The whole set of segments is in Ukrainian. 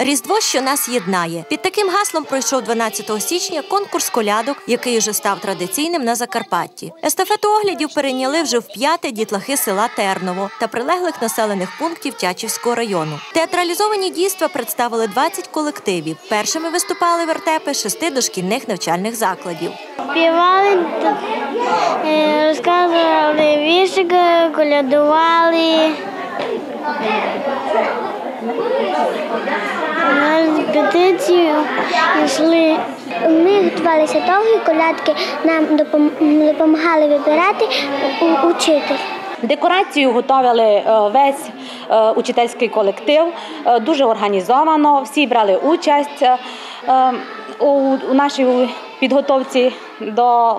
Різдво, що нас єднає. Під таким гаслом пройшов 12 січня конкурс колядок, який уже став традиційним на Закарпатті. Естафету оглядів перейняли вже в п'яте дітлахи села Терново та прилеглих населених пунктів Тячівського району. Театралізовані дійства представили 20 колективів. Першими виступали вертепи шести дошкільних навчальних закладів. Співали, е, розказували віршики, колядували. Репетицію йшли. Ми готувалися довгі колядки, нам допом- допомагали вибирати учитель. Декорацію готували е, весь е, учительський колектив, е, дуже організовано. Всі брали участь у нашій підготовці до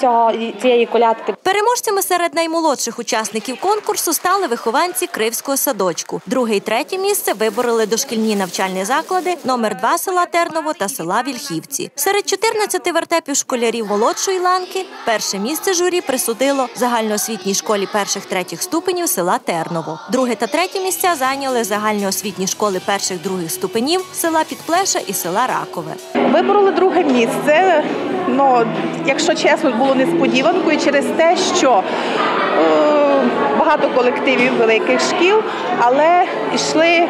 цього цієї колядки. Переможцями серед наймолодших учасників конкурсу стали вихованці Кривського садочку. Друге і третє місце вибороли дошкільні навчальні заклади номер 2 села Терново та села Вільхівці. Серед 14 вертепів школярів молодшої ланки перше місце журі присудило загальноосвітній школі перших третіх ступенів села Терново. Друге та третє місця зайняли загальноосвітні школи перших других ступенів села Підплеша і села Ракове. Вибороли друге місце. Ну, якщо чесно, було несподіванкою через те, що е, багато колективів великих шкіл, але йшли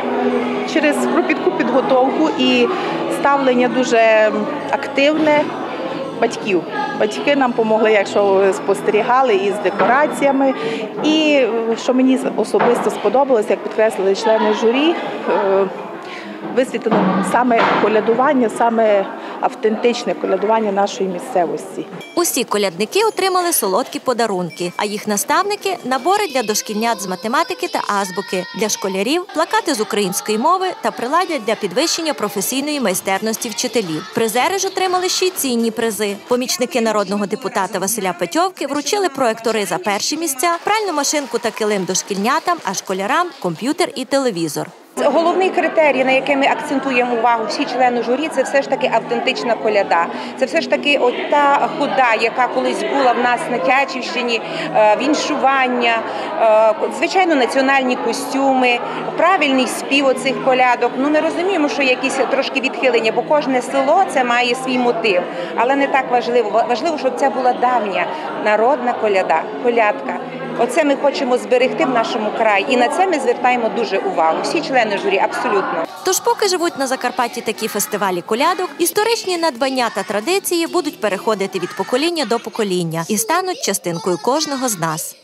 через кропітку підготовку і ставлення дуже активне батьків. Батьки нам допомогли, якщо спостерігали, із декораціями. І е, що мені особисто сподобалось, як підкреслили члени журі. е, висвітлено саме колядування, саме автентичне колядування нашої місцевості. Усі колядники отримали солодкі подарунки, а їх наставники набори для дошкільнят з математики та азбуки, для школярів плакати з української мови та приладдя для підвищення професійної майстерності вчителів. Призери ж отримали ще й цінні призи. Помічники народного депутата Василя Петьовки вручили проектори за перші місця, пральну машинку та килим дошкільнятам, а школярам комп'ютер і телевізор. Головний критерій, на який ми акцентуємо увагу всі члени журі, це все ж таки автентична коляда. Це все ж таки от та хода, яка колись була в нас на Тячівщині, е, віншування, е, звичайно, національні костюми, правильний спів оцих колядок. Ну ми розуміємо, що якісь трошки відхилення, бо кожне село це має свій мотив, але не так важливо. Важливо, щоб це була давня народна коляда, колядка. Оце ми хочемо зберегти в нашому краї, і на це ми звертаємо дуже увагу. Всі члени журі абсолютно. Тож, поки живуть на Закарпатті такі фестивалі колядок, історичні надбання та традиції будуть переходити від покоління до покоління і стануть частинкою кожного з нас.